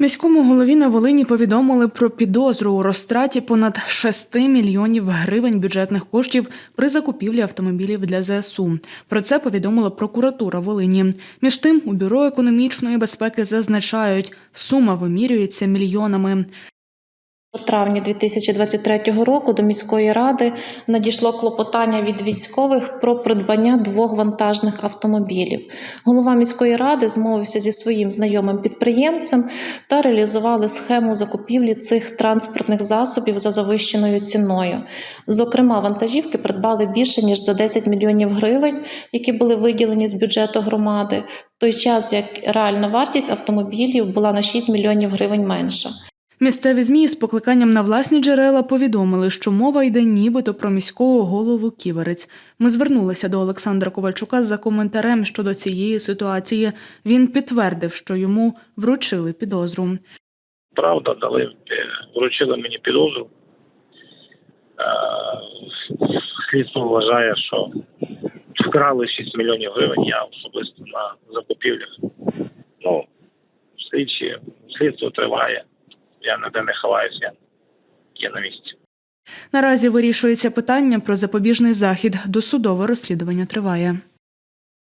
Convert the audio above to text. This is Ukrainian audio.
Міському голові на Волині повідомили про підозру у розтраті понад 6 мільйонів гривень бюджетних коштів при закупівлі автомобілів для ЗСУ. Про це повідомила прокуратура Волині. Між тим, у бюро економічної безпеки зазначають, сума вимірюється мільйонами. У травні 2023 року до міської ради надійшло клопотання від військових про придбання двох вантажних автомобілів. Голова міської ради змовився зі своїм знайомим підприємцем та реалізували схему закупівлі цих транспортних засобів за завищеною ціною. Зокрема, вантажівки придбали більше ніж за 10 мільйонів гривень, які були виділені з бюджету громади, в той час як реальна вартість автомобілів була на 6 мільйонів гривень менша. Місцеві змі з покликанням на власні джерела повідомили, що мова йде нібито про міського голову Ківерець. Ми звернулися до Олександра Ковальчука за коментарем щодо цієї ситуації. Він підтвердив, що йому вручили підозру. правда, дали е, вручили мені підозру. Е, Слідство вважає, що вкрали 6 мільйонів гривень я особисто на закупівлях. Ну, слідчі, слідство триває. Я ніде не ховаюся, я є на місці. Наразі вирішується питання про запобіжний захід. Досудове розслідування триває.